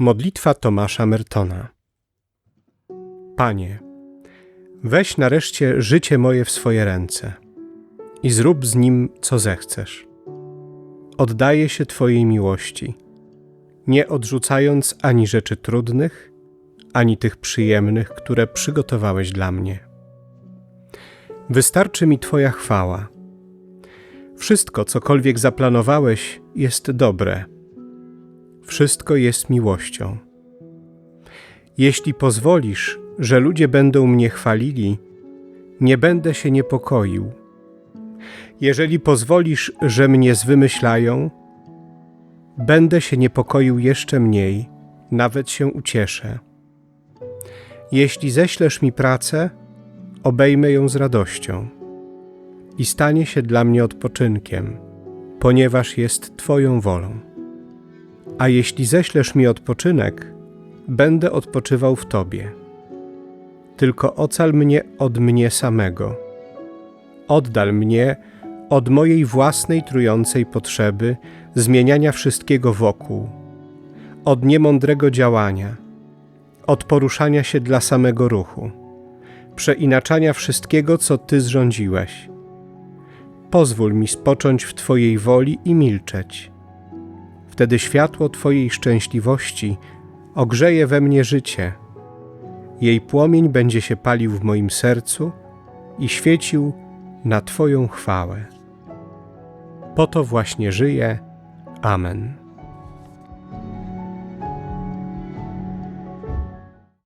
Modlitwa Tomasza Mertona. Panie, weź nareszcie życie moje w swoje ręce i zrób z nim, co zechcesz. Oddaję się Twojej miłości, nie odrzucając ani rzeczy trudnych, ani tych przyjemnych, które przygotowałeś dla mnie. Wystarczy mi Twoja chwała. Wszystko, cokolwiek zaplanowałeś, jest dobre. Wszystko jest miłością. Jeśli pozwolisz, że ludzie będą mnie chwalili, nie będę się niepokoił. Jeżeli pozwolisz, że mnie zwymyślają, będę się niepokoił jeszcze mniej, nawet się ucieszę. Jeśli ześlesz mi pracę, obejmę ją z radością i stanie się dla mnie odpoczynkiem, ponieważ jest Twoją wolą. A jeśli ześlesz mi odpoczynek, będę odpoczywał w Tobie. Tylko ocal mnie od mnie samego. Oddal mnie od mojej własnej trującej potrzeby zmieniania wszystkiego wokół, od niemądrego działania, od poruszania się dla samego ruchu, przeinaczania wszystkiego, co Ty zrządziłeś. Pozwól mi spocząć w Twojej woli i milczeć. Wtedy światło Twojej szczęśliwości ogrzeje we mnie życie. Jej płomień będzie się palił w moim sercu i świecił na Twoją chwałę. Po to właśnie żyję. Amen.